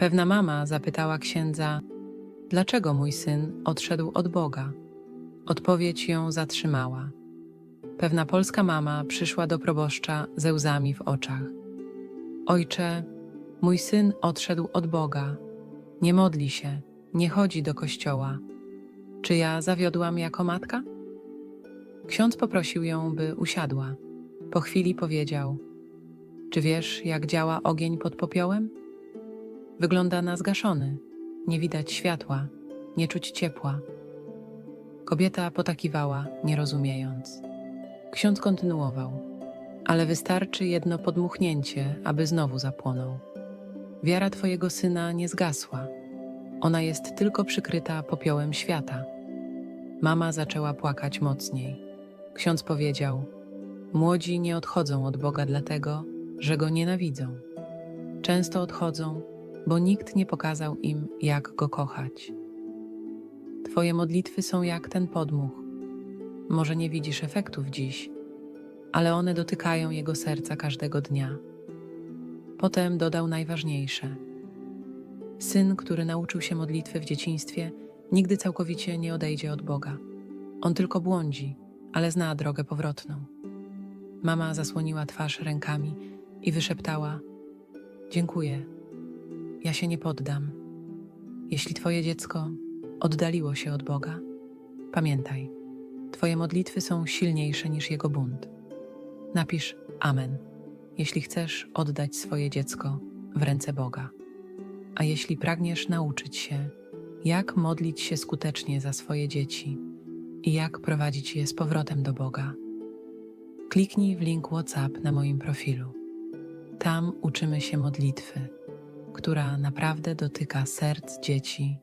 Pewna mama zapytała księdza, dlaczego mój syn odszedł od Boga. Odpowiedź ją zatrzymała. Pewna polska mama przyszła do proboszcza ze łzami w oczach. Ojcze, mój syn odszedł od Boga. Nie modli się, nie chodzi do kościoła. Czy ja zawiodłam jako matka? Ksiądz poprosił ją, by usiadła. Po chwili powiedział: Czy wiesz, jak działa ogień pod popiołem? Wygląda na zgaszony. Nie widać światła, nie czuć ciepła. Kobieta potakiwała, nie rozumiejąc. Ksiądz kontynuował: Ale wystarczy jedno podmuchnięcie, aby znowu zapłonął. Wiara twojego syna nie zgasła. Ona jest tylko przykryta popiołem świata. Mama zaczęła płakać mocniej. Ksiądz powiedział: Młodzi nie odchodzą od Boga dlatego, że go nienawidzą. Często odchodzą, bo nikt nie pokazał im, jak go kochać. Twoje modlitwy są jak ten podmuch. Może nie widzisz efektów dziś, ale one dotykają jego serca każdego dnia. Potem dodał najważniejsze. Syn, który nauczył się modlitwy w dzieciństwie, nigdy całkowicie nie odejdzie od Boga. On tylko błądzi, ale zna drogę powrotną. Mama zasłoniła twarz rękami i wyszeptała: Dziękuję. Ja się nie poddam. Jeśli Twoje dziecko oddaliło się od Boga, pamiętaj, Twoje modlitwy są silniejsze niż jego bunt. Napisz Amen, jeśli chcesz oddać swoje dziecko w ręce Boga. A jeśli pragniesz nauczyć się, jak modlić się skutecznie za swoje dzieci i jak prowadzić je z powrotem do Boga, kliknij w link WhatsApp na moim profilu. Tam uczymy się modlitwy, która naprawdę dotyka serc dzieci